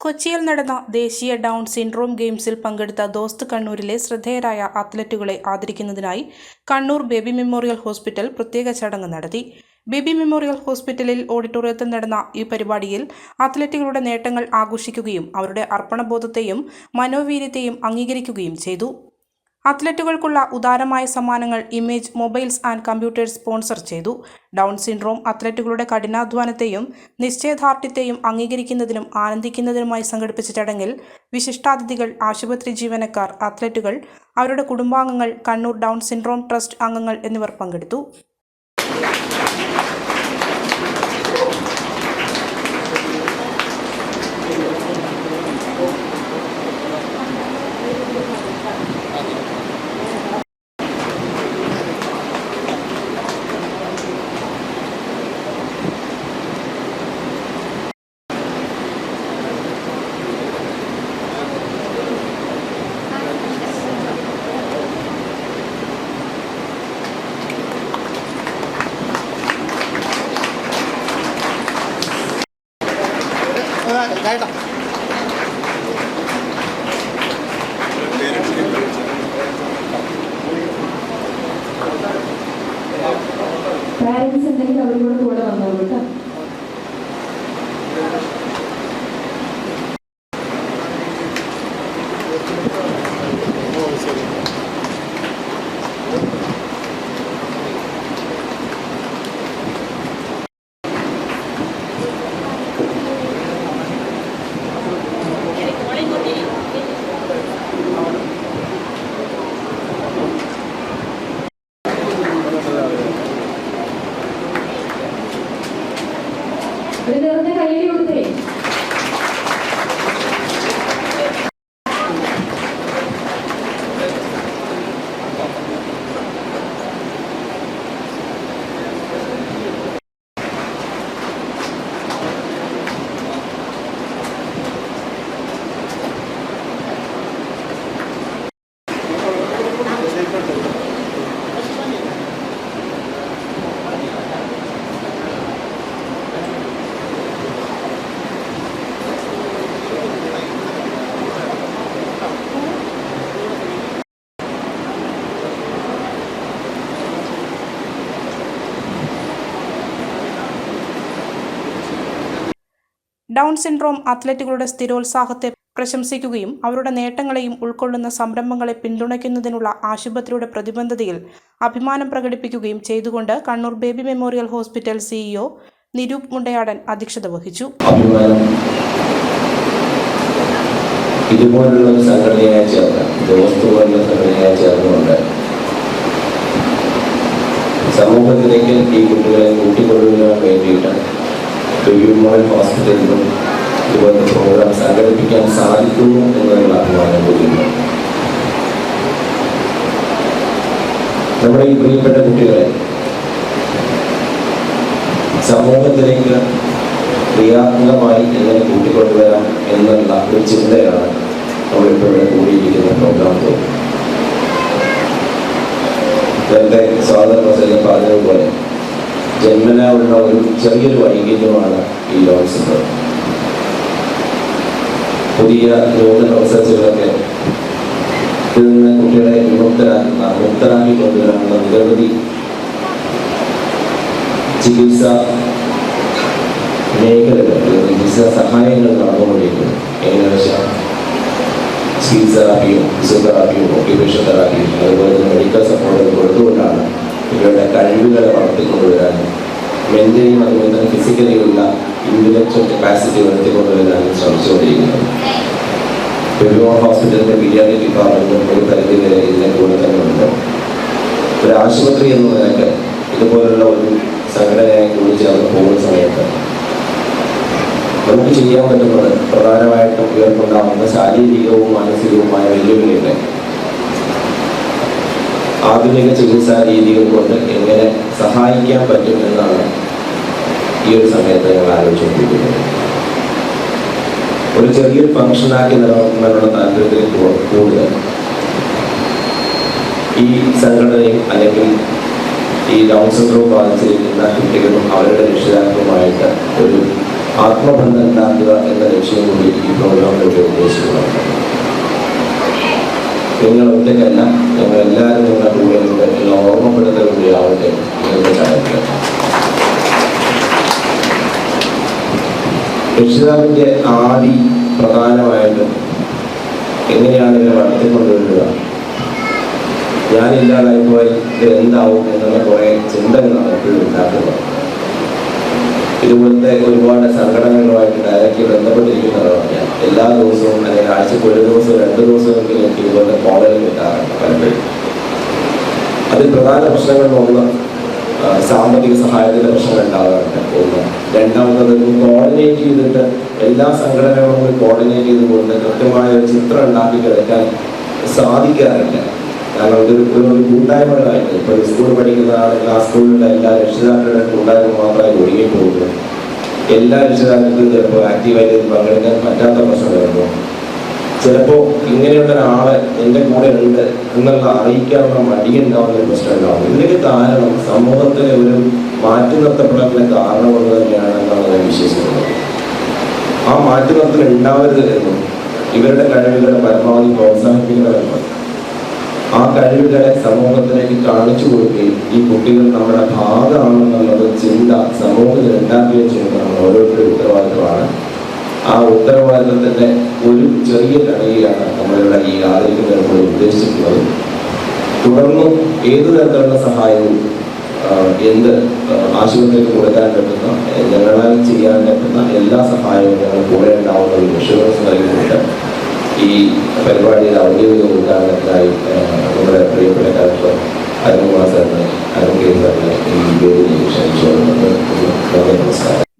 കൊച്ചിയിൽ നടന്ന ദേശീയ ഡൗൺ സിൻഡ്രോം ഗെയിംസിൽ പങ്കെടുത്ത ദോസ്ത് കണ്ണൂരിലെ ശ്രദ്ധേയരായ അത്ലറ്റുകളെ ആദരിക്കുന്നതിനായി കണ്ണൂർ ബേബി മെമ്മോറിയൽ ഹോസ്പിറ്റൽ പ്രത്യേക ചടങ്ങ് നടത്തി. ബേബി മെമ്മോറിയൽ ഹോസ്പിറ്റലിൽ ഓഡിറ്റോറിയത്തിൽ നടന്ന ഈ പരിപാടിയിൽ അത്ലറ്റുകളുടെ നേട്ടങ്ങൾ ആഘോഷിക്കുകയും അവരുടെ അർപ്പണബോധത്തെയും മനോവീര്യത്തെയും അംഗീകരിക്കുകയും ചെയ്തു. അത്ലറ്റുകൾക്കുള്ള ഉദാരമായ സമ്മാനങ്ങൾ Image Mobiles and Computers sponsor ചെയ്തു. ഡൗൺ സിൻഡ്രോം അത്ലറ്റുകളുടെ കഠിനാധ്വാനത്തെയും നിശ്ചയദാർഢ്യത്തെയും അംഗീകരിക്കുന്നതിനും ആനന്ദിക്കുന്നതിനുമായി സംഘടിപ്പിച്ച ചടങ്ങിൽ വിശിഷ്ടാതിഥികൾ ആശുപത്രി ജീവനക്കാർ അത്ലറ്റുകൾ അവരുടെ കുടുംബാംഗങ്ങൾ കണ്ണൂർ ഡൗൺ സിൻഡ്രോം ട്രസ്റ്റ് അംഗങ്ങൾ എന്നിവർ പങ്കെടുത്തു. ഒരു നേരത്തെ കയ്യിൽ കൊടുത്തേ. ഡൗൺ സിൻഡ്രോം അത്ലറ്റുകളുടെ സ്ഥിരോത്സാഹത്തെ പ്രശംസിക്കുകയും അവരുടെ നേട്ടങ്ങളെയും ഉൾക്കൊള്ളുന്ന സംരംഭങ്ങളെ പിന്തുണയ്ക്കുന്നതിനുള്ള ആശുപത്രിയുടെ പ്രതിബദ്ധതയിൽ അഭിമാനം പ്രകടിപ്പിക്കുകയും ചെയ്തുകൊണ്ട് Kannur Baby Memorial Hospital CEO Niroop Mundayadan അധ്യക്ഷത വഹിച്ചു. സമൂഹത്തിലേക്ക് ഈ കുട്ടികളെ കൂട്ടിക്കൊണ്ടുവരാൻ വേണ്ടിയിട്ട് ബേബിമോൾ ഹോസ്പിറ്റലിലും ഇതുപോലത്തെ പ്രോഗ്രാം സംഘടിപ്പിക്കാൻ സാധിക്കുന്നു എന്നുള്ള അഭിമാനം കൂടിയുണ്ട് നമ്മുടെ ഈ പ്രിയപ്പെട്ട കുട്ടികളെ സമൂഹത്തിലേക്ക് ക്രിയാത്മകമായി എങ്ങനെ കൂട്ടിക്കൊണ്ടുവരാം എന്നുള്ള ഒരു ചിന്തയാണ് നമ്മളിപ്പോഴും കൂടിയിരിക്കുന്ന പ്രോഗ്രാം തോന്നുന്നത് നേരത്തെ സ്വാതന്ത്ര്യ പ്രസംഗം പറഞ്ഞതുപോലെ ജന്മന ഉള്ള ഒരു ചെറിയൊരു വൈകല്യമാണ് ഈ ലോൺ സിൻഡ്രോം പുതിയ നൂതന റിസർച്ചുകളൊക്കെ ഇതിൽ നിന്ന് കുട്ടികളെ വിമുക്തരാക്കുന്ന മുക്തരാക്കി കൊണ്ടുവരാനുള്ള നിരവധി ചികിത്സ മേഖലകൾ ചികിത്സാ സഹായങ്ങൾ നടന്നുകൊണ്ടിരിക്കുന്നു. എങ്ങനെ വെച്ചാൽ ചികിത്സ തെറാപ്പിയും ഫിസിയോതെറാപ്പിയും ഓക്യുപേഷൻ തെറാപ്പിയും അതുപോലെ തന്നെ മെഡിക്കൽ സപ്പോർട്ടുകൾ കൊടുത്തുകൊണ്ടാണ് ഇവരുടെ കഴിവുകളെ വളർത്തിക്കൊണ്ടുവരാനും മെന്റലിയും അതുപോലെ തന്നെ ഫിസിക്കലിയുള്ള ഇന്റലക്ച്വൽ കപ്പാസിറ്റി വളർത്തിക്കൊണ്ടുവരാനും ശ്രമിച്ചുകൊണ്ടിരിക്കുന്നത്. പെരുമോൾ ഹോസ്പിറ്റലിന്റെ പീഡിയാട്രിക് ഡിപ്പാർട്ട്മെന്റും ഒരു പരിധി വരെ ഇതിനെ കൂടെ തന്നെ ഉണ്ട്. ഒരു ആശുപത്രി എന്ന നിലയ്ക്ക് ഇതുപോലുള്ള ഒരു സംഘടനയായി കൂടി ചേർന്ന് പോകുന്ന സമയത്ത് നമുക്ക് ചെയ്യാൻ പറ്റുന്നത് പ്രധാനമായിട്ടും ഉയർന്നുണ്ടാകുന്ന ശാരീരികവും മാനസികവുമായ വെല്ലുവിളികളെ ആധുനിക ചികിത്സാ രീതികൾ കൊണ്ട് എങ്ങനെ സഹായിക്കാൻ പറ്റും എന്നാണ് ഈ ഒരു സമയത്ത് ഞങ്ങൾ ആലോചിച്ചുകൊണ്ടിരിക്കുന്നത്. ഒരു ചെറിയൊരു ഫംഗ്ഷനാക്കി നിലനിർത്തുന്നതിനുള്ള താല്പര്യത്തിൽ കൂടുതൽ ഈ സംഘടനയും അല്ലെങ്കിൽ ഈ ഡൗൺ സിൻഡ്രോം ബാധിച്ചിരിക്കുന്ന കുട്ടികളും അവരുടെ രക്ഷിതാക്കളുമായിട്ട് ഒരു ആത്മബന്ധം ഉണ്ടാക്കുക എന്ന ലക്ഷ്യം കൂടി ഈ പ്രോഗ്രാമിലൂടെ ഉദ്ദേശിക്കുന്നുണ്ട് നിങ്ങൾ ഒറ്റയ്ക്കല്ല ഞങ്ങൾ എല്ലാവരും നിങ്ങളുടെ കൂടെയുണ്ട് എന്ന് ഓർമ്മപ്പെടുത്തൽ കൂടിയാവട്ടെ ചടങ്ങിൽ രക്ഷിതാവിന്റെ ആദി പ്രധാനമായിട്ടും എങ്ങനെയാണ് ഇതിനെ വളർത്തിക്കൊണ്ടുവരിക? ഞാനില്ലാതായി പോയാൽ ഇത് എന്താവും എന്നുള്ള കുറേ ചിന്തകളാണ് എപ്പോഴും ഉണ്ടാക്കുന്നത്. ഇതുപോലത്തെ ഒരുപാട് സംഘടനകളുമായിട്ട് ഡയറക്റ്റ് ബന്ധപ്പെട്ടിരിക്കുന്ന ഒരാളാണ് ഞാൻ എല്ലാ ദിവസവും അല്ലെങ്കിൽ ആഴ്ചക്ക് ഒരു ദിവസം രണ്ട് ദിവസമെങ്കിലും എനിക്ക് ഇതുപോലത്തെ കോളേജിൽ കിട്ടാറുണ്ട് പലപ്പോഴും. അതിൽ പ്രധാന പ്രശ്നങ്ങളിൽ ഒന്ന് സാമ്പത്തിക സഹായത്തിന്റെ പ്രശ്നങ്ങൾ ഉണ്ടാകാറുണ്ട് ഒന്ന്. രണ്ടാമത്തത് കോർഡിനേറ്റ് ചെയ്തിട്ട് എല്ലാ സംഘടനകളും കോർഡിനേറ്റ് ചെയ്തുകൊണ്ട് കൃത്യമായ ഒരു ചിത്രം ഉണ്ടാക്കി കിടക്കാൻ സാധിക്കാറില്ല. കാരണം ഇതൊരു ഒരു കൂട്ടായ്മകളായിട്ട് ഇപ്പോൾ സ്കൂൾ പഠിക്കുന്ന ആണെങ്കിൽ ആ എല്ലാ രക്ഷിതാക്കളുടെ കൂട്ടായ്മ മാത്രമായി ഒഴുകി എല്ലാ രക്ഷിതാക്കൾക്കും ചിലപ്പോൾ ആക്റ്റീവായിട്ട് പങ്കെടുക്കാൻ പറ്റാത്ത പ്രശ്നങ്ങളുണ്ടോ. ചിലപ്പോൾ ഇങ്ങനെയുള്ള ഒരാളെ എന്റെ കൂടെ ഉണ്ട് എന്നുള്ള അറിയിക്കാനുള്ള മടിയുണ്ടാവുന്ന ഒരു പ്രശ്നം ഉണ്ടാവും ഇതിനൊക്കെ കാരണം സമൂഹത്തിലെ ഒരു മാറ്റി നിർത്തപ്പെടാനുള്ള കാരണം കൊണ്ട് തന്നെയാണ് എന്നാണ് ഞാൻ വിശ്വസിക്കുന്നത്. ആ മാറ്റി നിർത്തൽ ഉണ്ടാവരുത് എന്നും ഇവരുടെ കഴിവുകളെ പരമാവധി പ്രോത്സാഹിപ്പിക്കണമെന്നും ആ കഴിവുകളെ സമൂഹത്തിലേക്ക് കാണിച്ചു കൊടുക്കുകയും ഈ കുട്ടികൾ നമ്മുടെ ഭാഗമാണെന്നുള്ളത് ചിന്ത സമൂഹത്തിൽ ഉണ്ടാക്കുകയും ചെയ്യുന്നതാണ് ഓരോരുത്തരുടെ ഉത്തരവാദിത്തമാണ്. ആ ഉത്തരവാദിത്തത്തിന്റെ ഒരു ചെറിയ കടയിലാണ് നമ്മളിവിടെ ഈ ആദരിക്കുന്നത് ഉദ്ദേശിക്കുന്നത് തുടർന്ന് ഏതു തരത്തിലുള്ള സഹായവും എന്ത് ആശുപത്രിക്ക് കൊടുക്കാൻ പറ്റുന്ന ഞങ്ങളാൽ ചെയ്യാൻ പറ്റുന്ന എല്ലാ സഹായവും ഞങ്ങൾ കൂടെ ഉണ്ടാവുന്ന ഒരു വിശ്വാസം നൽകിയിട്ടുണ്ട്. ഈ പരിപാടിയുടെ ഔദ്യോഗിക ഉദ്ഘാടനത്തിനായി നമ്മുടെ പ്രിയപ്പെട്ട ഡോക്ടർ അരുൺകുമാർ സാറിനെ അരുൺ കെ സാറിനെ ഈ വേദിയിൽ ക്ഷണിച്ചുകൊണ്ടുണ്ട്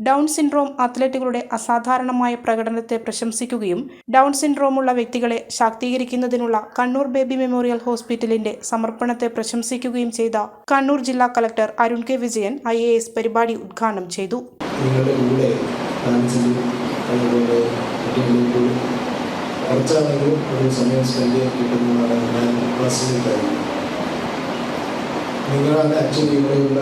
ഡൗൺ സിൻഡ്രോം അത്ലറ്റുകളുടെ അസാധാരണമായ പ്രകടനത്തെ പ്രശംസിക്കുകയും ഡൗൺ സിൻഡ്രോമുള്ള വ്യക്തികളെ ശാക്തീകരിക്കുന്നതിനുള്ള കണ്ണൂർ ബേബി മെമ്മോറിയൽ ഹോസ്പിറ്റലിന്റെ സമർപ്പണത്തെ പ്രശംസിക്കുകയും ചെയ്ത കണ്ണൂർ ജില്ലാ collector Arun K Vijayan I A S പരിപാടി ഉദ്ഘാടനം ചെയ്തു നിങ്ങളുടെ കൂടെ ഡാൻസിലും അതുപോലെ കുട്ടികളിലേക്ക് കുറച്ചാണെങ്കിലും ഒരു സമയം സ്പെൻഡ് ചെയ്യാൻ കിട്ടുന്നതാണ് ഞാൻ പേഴ്സണലി കഴിയുന്നത് നിങ്ങളാണ് ആക്ച്വലി ഇവിടെയുള്ള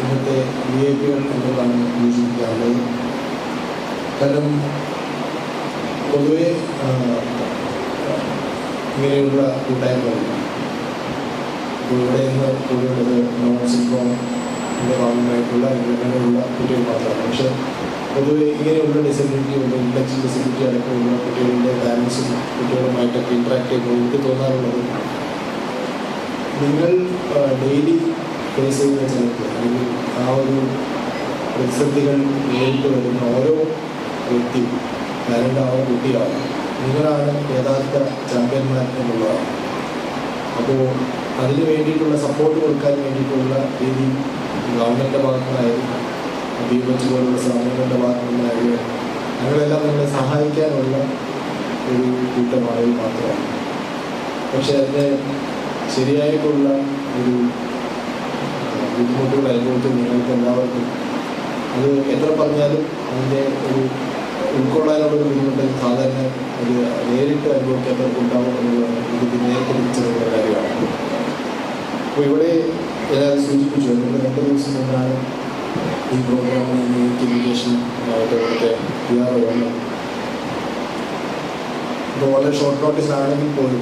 ഇന്നത്തെ വി ഐ പികൾ എന്നുള്ളതാണ് സൂചിപ്പിക്കാറുള്ളത്. കാരണം പൊതുവെ ഇങ്ങനെയുള്ള കൂട്ടായ്മകൾ ഇവിടെ നിന്ന് കൂടിയുള്ളത് നോൺ സിൻഡ്രോം ഇതിന്റെ ഭാഗമായിട്ടുള്ള ഇങ്ങനെയുള്ള കുട്ടികൾ മാത്രമാണ്. പക്ഷേ പൊതുവെ ഇങ്ങനെയുള്ള ഡിസബിലിറ്റി ഉണ്ട് ഇൻഡക്സ് ഡിസബിലിറ്റി അടക്കമുള്ള കുട്ടികളുടെ പാരൻസും കുട്ടികളുമായിട്ടൊക്കെ ഇൻട്രാക്ട് ചെയ്യുമ്പോൾ എനിക്ക് തോന്നാറുള്ളത് നിങ്ങൾ ഡെയിലി ഫേസ് ചെയ്യുന്ന ചിലപ്പോൾ അല്ലെങ്കിൽ ആ ഒരു പ്രതിസന്ധികൾ നേരിട്ട് വരുന്ന ഓരോ വ്യക്തിയും പാരന്റാവും കുട്ടിയാവും. നിങ്ങളാണ് യഥാർത്ഥ ചാമ്പ്യന്മാർ എന്നുള്ളതാണ്. അപ്പോൾ അതിന് വേണ്ടിയിട്ടുള്ള സപ്പോർട്ട് കൊടുക്കാൻ വേണ്ടിയിട്ടുള്ള രീതി ഗവൺമെന്റിന്റെ ഭാഗത്തുനിന്നായാലും ബി എച്ച് പോലുള്ള സ്ഥാപനങ്ങളുടെ ഭാഗത്തുനിന്നായാലും ഞങ്ങളെല്ലാം നിങ്ങളെ സഹായിക്കാനുള്ള ഒരു കൂട്ടമായി മാത്രമാണ്. പക്ഷെ അതിന്റെ ശരിയായിട്ടുള്ള ഒരു ബുദ്ധിമുട്ടുകൾ അനുഭവത്തിൽ നിങ്ങൾക്ക് എല്ലാവർക്കും അത് എത്ര പറഞ്ഞാലും അതിന്റെ ഒരു ഉൾക്കൊള്ളാനുള്ള ഒരു ബുദ്ധിമുട്ട് സാധാരണ അത് നേരിട്ട് അനുഭവിക്കാത്തവർക്ക് ഉണ്ടാവും എന്നുള്ളതാണ് ഇത് നേരിട്ട് തിരിച്ചറിയുന്ന കാര്യമാണ്. അപ്പോൾ ഇവിടെ ഞാൻ സൂചിപ്പിച്ചു രണ്ട് ദിവസം മുന്നാണ് ഈ പ്രോഗ്രാമിന് ഈ കമ്മ്യൂണിക്കേഷൻ ഇവിടുത്തെ ഇപ്പോൾ വളരെ ഷോർട്ട് നോട്ടീസ് ആണെങ്കിൽ പോലും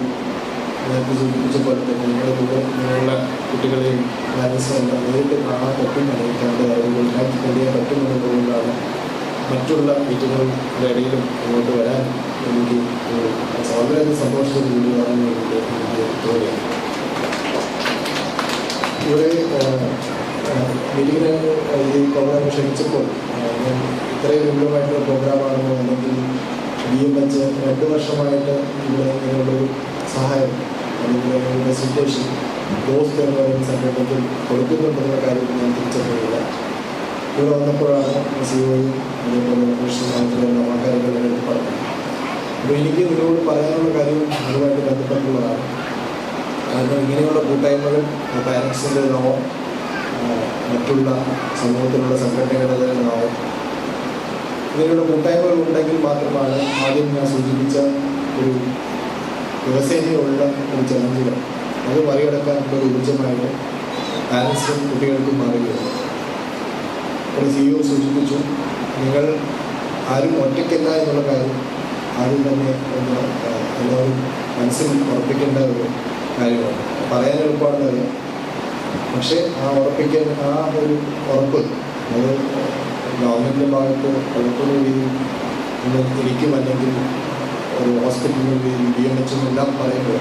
നേരത്തെ സൂചിപ്പിച്ച പോലെ തന്നെ നിങ്ങളുടെ കൂടെ നിങ്ങളുടെ കുട്ടികളെയും പാരൻസിനെയും നേരിട്ട് കാണാൻ പറ്റും അറിയിക്കാതെ അറിവുകൾ സ്പെൻഡ് ചെയ്യാൻ പറ്റുമെന്നുള്ളതുകൊണ്ടാണ് മറ്റുള്ള മീറ്റിങ്ങുകളുടെ ഇടയിലും ഇങ്ങോട്ട് വരാൻ എനിക്ക് വളരെയധികം സന്തോഷത്തോടുകൂടി വരാൻ വേണ്ടിയിട്ട് എനിക്ക് തോന്നിയത്. ഇവിടെ മീറ്റിങ്ങിന് ഈ പ്രോഗ്രാം ക്ഷണിച്ചപ്പോൾ ഞാൻ ഇത്രയും വിപുലമായിട്ടുള്ള പ്രോഗ്രാമാണെന്നോ അല്ലെങ്കിൽ ബി എം രണ്ട് വർഷമായിട്ട് ഇവിടെ ഇങ്ങനെയുള്ളൊരു സഹായം അല്ലെങ്കിൽ ഒരു ഫെസിലിറ്റേഷൻ ദോസ്ത് എന്ന് പറയുന്ന സംഘടനയ്ക്ക് കൊടുക്കുന്നുണ്ടെന്ന കാര്യം ഞാൻ തിരിച്ചറിയില്ല ഇവിടെ വന്നപ്പോഴാണ് സിഒയും അതേപോലെ കൃഷ്ണനാഥിലുള്ള ആൾക്കാരൊക്കെ എന്നോട് പറഞ്ഞത്. അപ്പോൾ എനിക്ക് ഇവരോട് പറയാനുള്ള കാര്യം അതുമായിട്ട് ബന്ധപ്പെട്ടുള്ളതാണ്. കാരണം ഇങ്ങനെയുള്ള കൂട്ടായ്മകൾ പാരൻസിന്റെ നാമം മറ്റുള്ള സമൂഹത്തിലുള്ള സംഘടനകളിൽ നിന്നാവും ഇവരുടെ കൂട്ടായ്മകൾ ഉണ്ടെങ്കിൽ മാത്രമാണ് ആദ്യം ഞാൻ സൂചിപ്പിച്ച ഒരു ദിവസേനയുള്ള ഒരു ചലഞ്ചുകൾ അത് മറികടക്കാനുള്ള ഒരു ഊർജമായിട്ട് പാരൻസും കുട്ടികൾക്കും മാറുകയാണ്. ഒരു സിഇഒ സൂചിപ്പിച്ചു നിങ്ങൾ ആരും ഒറ്റയ്ക്കല്ല എന്നുള്ള കാര്യം ആദ്യം തന്നെ ഒന്ന് എല്ലാവരും മനസ്സിൽ ഉറപ്പിക്കേണ്ട ഒരു കാര്യമാണ്. പറയാൻ എളുപ്പമാണെന്ന് അറിയാം. പക്ഷേ ആ ഉറപ്പിക്കാൻ ആ ഒരു ഉറപ്പ് അത് ഗവൺമെന്റിന്റെ ഭാഗത്ത് പലപ്പോഴും രീതിയിൽ എനിക്കും അല്ലെങ്കിൽ ഒരു ഹോസ്പിറ്റലിന്റെ രീതിയിൽ ബി എം എച്ച് എല്ലാം പറയുമ്പോൾ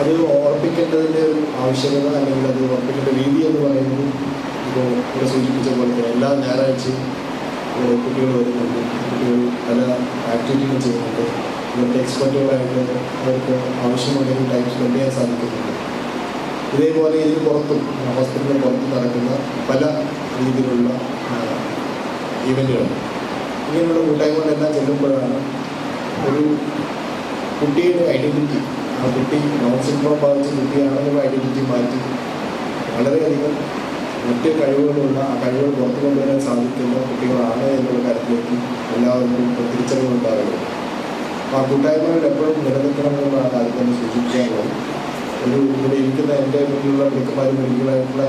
അത് ഉറപ്പിക്കേണ്ടതിന്റെ ഒരു ആവശ്യകത അല്ലെങ്കിൽ അത് ഉറപ്പിക്കേണ്ട രീതി എന്ന് പറയുന്നത് ഇപ്പോൾ ഇവിടെ സൂചിപ്പിച്ച പോലെ എല്ലാ ഞായറാഴ്ചയും കുട്ടികൾ വരുന്നുണ്ട്. കുട്ടികൾ പല ആക്ടിവിറ്റികൾ ചെയ്യുന്നുണ്ട്. ഇവിടുത്തെ എക്സ്പെർട്ടുകളായിട്ട് അവർക്ക് ആവശ്യമുണ്ടെങ്കിൽ ടൈം സ്പെൻഡ് ചെയ്യാൻ സാധിക്കുന്നുണ്ട്. ഇതേപോലെ ഇതിന് പുറത്തും ഹോസ്പിറ്റലിന് പുറത്ത് നടക്കുന്ന പല രീതിയിലുള്ള ഈവന്റുകൾ ഇങ്ങനെയുള്ള കൂട്ടായ്മകളെല്ലാം ചെല്ലുമ്പോഴാണ് ഒരു കുട്ടിയുടെ ഐഡന്റിറ്റി ആ കുട്ടി നോൺ സിൻഡ്രോം ബാധിച്ച കുട്ടിയാണെന്നുള്ള ഐഡന്റിറ്റി മാറ്റി വളരെയധികം മറ്റ് കഴിവുകളുള്ള ആ കഴിവുകൾ പുറത്തു കൊണ്ടുവരാൻ സാധിക്കുന്ന കുട്ടികളാണ് എന്നുള്ള കാര്യത്തിലേക്ക് എല്ലാവർക്കും തിരിച്ചറിവുണ്ടാകുന്നത് ആ കൂട്ടായ്മകൾ എപ്പോഴും നിലനിൽക്കണമെന്നാണ് ആദ്യം തന്നെ സൂചിപ്പിക്കാനുള്ളത്. ഇവിടെ ഇരിക്കുന്ന എന്റെ മുന്നിലുള്ള മിക്കമാരും മെഡിക്കലായിട്ടുള്ള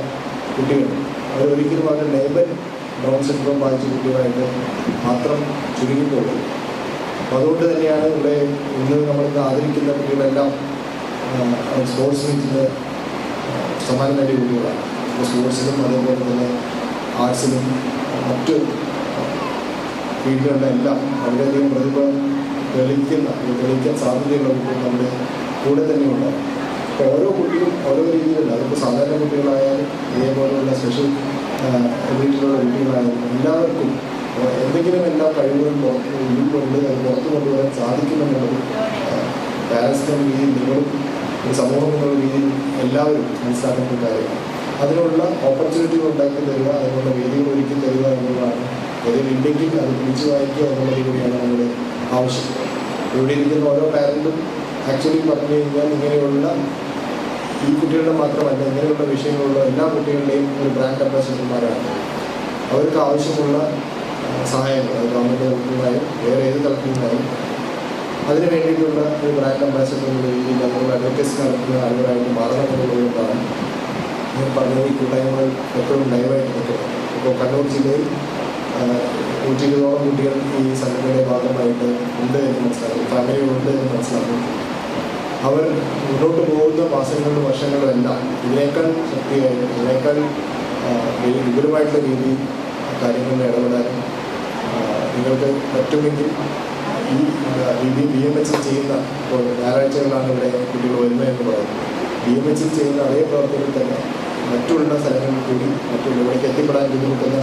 കുട്ടികൾ. അവരൊരിക്കലും അവരുടെ ലേബൽ ഡൗൺ സിൻഡ്രോം ബാധിച്ച കുട്ടികളായിട്ട് മാത്രം ചുരുങ്ങിപ്പോകും അപ്പോൾ അതുകൊണ്ട് തന്നെയാണ് ഇവിടെ ഇന്ന് നമ്മൾക്ക് ആദരിക്കുന്ന കുട്ടികളെല്ലാം സ്പോർട്സ് മീറ്റിന് സമ്മാനം നേടിയ കുട്ടികളാണ്. അപ്പോൾ സ്പോർട്സിലും അതേപോലെ തന്നെ ആർട്സിലും മറ്റ് ഫീൽഡുകളിലെല്ലാം വളരെയധികം പ്രതിഭ തെളിയിക്കുന്ന തെളിക്കാൻ സാധ്യതയുള്ള കുട്ടികൾ നമ്മുടെ കൂടെ തന്നെയുണ്ടാവും അപ്പോൾ ഓരോ കുട്ടിയും ഓരോ രീതിയിലുണ്ട്. അതിപ്പോൾ സാധാരണ കുട്ടികളായാലും ഇതേപോലെയുള്ള സ്പെഷ്യൽ വീട്ടിലുള്ള കുട്ടികളായാലും എല്ലാവർക്കും എന്തെങ്കിലും എല്ലാ കഴിവുകളും ഉള്ളിലുണ്ട് അത് പുറത്തു കൊണ്ടുവരാൻ സാധിക്കുമെന്നുള്ളത് പാരൻസിന്റെ രീതിയിൽ നിങ്ങളും ഒരു സമൂഹം എന്നുള്ള രീതിയിൽ എല്ലാവരും മനസ്സിലാക്കുന്ന കാര്യമാണ്. അതിനുള്ള ഓപ്പർച്യൂണിറ്റികൾ ഉണ്ടാക്കി തരിക അതിനുള്ള വേദികൾ ഒരുക്കി തരിക എന്നുള്ളതാണ് അതിലില്ലെങ്കിൽ അത് പിടിച്ചു വായിക്കുക എന്നുള്ളത് കൂടിയാണ് നമ്മുടെ ആവശ്യം. ഇവിടെ ഇരിക്കുന്ന ഓരോ പാരന്റും ആക്ച്വലി പറഞ്ഞു കഴിഞ്ഞാൽ ഇങ്ങനെയുള്ള ഈ കുട്ടികളുടെ മാത്രമല്ല ഇങ്ങനെയുള്ള വിഷയങ്ങളുള്ള എല്ലാ കുട്ടികളുടെയും ഒരു ബ്രാൻഡ് അംബാസിഡർമാരാണ് അവർക്ക് ആവശ്യമുള്ള സഹായങ്ങൾ അത് ഗവൺമെന്റ് തലത്തിലായും വേറെ ഏത് തലത്തിലായും അതിന് വേണ്ടിയിട്ടുള്ള ഒരു ബ്രാൻഡ് അംബാസിഡർ എന്ന രീതിയിൽ നമ്മൾ അഡ്വക്കേറ്റ്സ് നടത്തുന്ന ആളുകളായിട്ട് മാറണമെന്നുള്ളതുകൊണ്ടാണ് ഞാൻ പറഞ്ഞത് ഈ കൂട്ടായ്മകൾ എപ്പോഴും ലൈവായിട്ട് നിൽക്കുന്നത്. ഇപ്പോൾ കണ്ണൂർ ജില്ലയിൽ നൂറ്റി ഇരുപതോളം കുട്ടികൾ ഈ സംഘടനയുടെ ഭാഗമായിട്ട് ഉണ്ട് എന്ന് മനസ്സിലാക്കും ഫാമിലി ഉണ്ട് എന്ന് മനസ്സിലാക്കും അവർ മുന്നോട്ട് പോകുന്ന മാസങ്ങളിലും വർഷങ്ങളിലും എല്ലാം ഇതിനേക്കാൾ ശക്തിയായിട്ട് ഇതിനേക്കാൾ വിപുലമായിട്ടുള്ള രീതിയിൽ കാര്യങ്ങളിൽ ഇടപെടാനും നിങ്ങൾക്ക് പറ്റുമെങ്കിൽ ഈ ബി ബി എം എച്ച് ചെയ്യുന്ന ഇപ്പോൾ ഞായറാഴ്ചകളാണ് ഇവിടെ കുട്ടികൾ വരുന്നത് എന്ന് പറയുന്നത്. ബി എം എച്ചിൽ ചെയ്യുന്ന അതേ പ്രവർത്തനങ്ങൾ തന്നെ മറ്റുള്ള സ്ഥലങ്ങളിൽ കൂടി മറ്റുള്ള ഇവിടേക്ക് എത്തിപ്പെടാൻ ബുദ്ധിമുട്ടുന്ന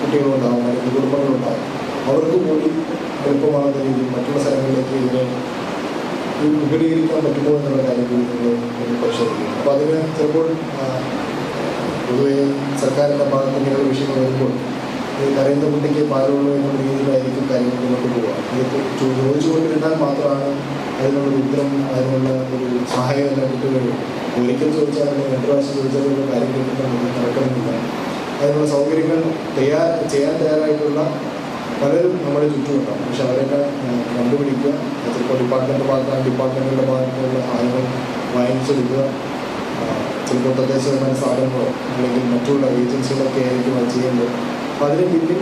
കുട്ടികളുണ്ടാവും അല്ലെങ്കിൽ കുടുംബങ്ങളുണ്ടാവും. അവർക്ക് കൂടി എളുപ്പമാകുന്ന രീതിയിൽ മറ്റുള്ള സ്ഥലങ്ങളിലേക്ക് ഇതിനെ ഇത് വിപുലീകരിക്കാൻ പറ്റുമോ എന്നുള്ള കാര്യം കൂടി പരിശോധിക്കും അപ്പോൾ അതിന് ചിലപ്പോൾ പൊതുവെ സർക്കാരിന്റെ ഭാഗത്ത് ഇങ്ങനെയുള്ള വിഷയങ്ങൾ വരുമ്പോൾ കരയുന്ന കുട്ടിക്ക് പാലുള്ളൂ എന്നുള്ള രീതിയിലായിരിക്കും കാര്യങ്ങൾ മുന്നോട്ട് പോവുക ഇത് ചോദിച്ചുകൊണ്ടിരുന്നാൽ മാത്രമാണ് അതിനുള്ള ഉത്തരം അതിനുള്ള ഒരു സഹായം എല്ലാം കിട്ടുകയുള്ളൂ ഒരിക്കൽ ചോദിച്ചാൽ അല്ലെങ്കിൽ രണ്ട് പ്രാവശ്യം ചോദിച്ചാൽ ഒരു കാര്യം കിട്ടുന്ന നടക്കണമെന്നില്ല അതിനുള്ള സൗകര്യങ്ങൾ തയ്യാർ ചെയ്യാൻ തയ്യാറായിട്ടുള്ള പലരും നമ്മുടെ ചുറ്റുമുണ്ടാവും. പക്ഷെ അവരൊക്കെ കണ്ടുപിടിക്കുക ചിലപ്പോൾ ഡിപ്പാർട്ട്മെന്റ് ഭാഗത്താണ് ഡിപ്പാർട്ട്മെന്റിന്റെ ഭാഗത്തുള്ള സാധനങ്ങൾ വാങ്ങിച്ചെടുക്കുക ചിലപ്പോൾ തദ്ദേശപരമായ സ്ഥാപനങ്ങളോ അല്ലെങ്കിൽ മറ്റുള്ള ഏജൻസികളൊക്കെ ആയിരിക്കും അത് ചെയ്യുന്നത്. അപ്പോൾ അതിന് പിന്നിൽ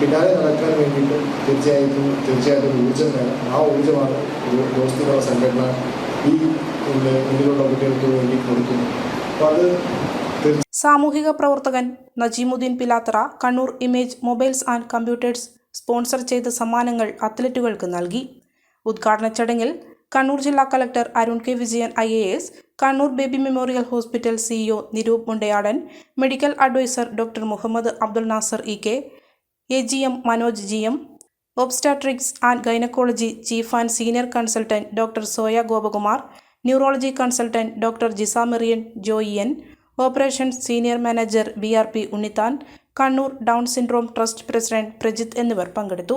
പിന്നാലെ നടക്കാൻ വേണ്ടിയിട്ട് തീർച്ചയായിട്ടും തീർച്ചയായിട്ടും ഊർജം വേണം. ആ ഊർജമാണ് ഒരു ദോസ്തിനുള്ള സംഘടന ഈ മുന്നിലുള്ള കുട്ടികൾക്ക് വേണ്ടി കൊടുക്കുന്നു അപ്പോൾ അത് സാമൂഹിക പ്രവർത്തകൻ Najeemuddin Pilathra Kannur Image Mobiles and Computers sponsor ചെയ്ത സമ്മാനങ്ങൾ അത്ലറ്റുകൾക്ക് നൽകി. ഉദ്ഘാടന ചടങ്ങിൽ കണ്ണൂർ ജില്ലാ collector Arun K Vijayan I A S Kannur Baby Memorial Hospital CEO Niroop Mundayadan medical adviser doctor Muhammad Abdul Nasser E K A G M Manoj G M obstetrics and gynaecology chief and senior consultant doctor Soya Gopakumar neurology consultant doctor ജിസാമെറിയൻ ജോയിയൻ operation senior manager B R P Unnithan Kannur Down syndrome trust president Prajith എന്നിവർ പങ്കെടുത്തു.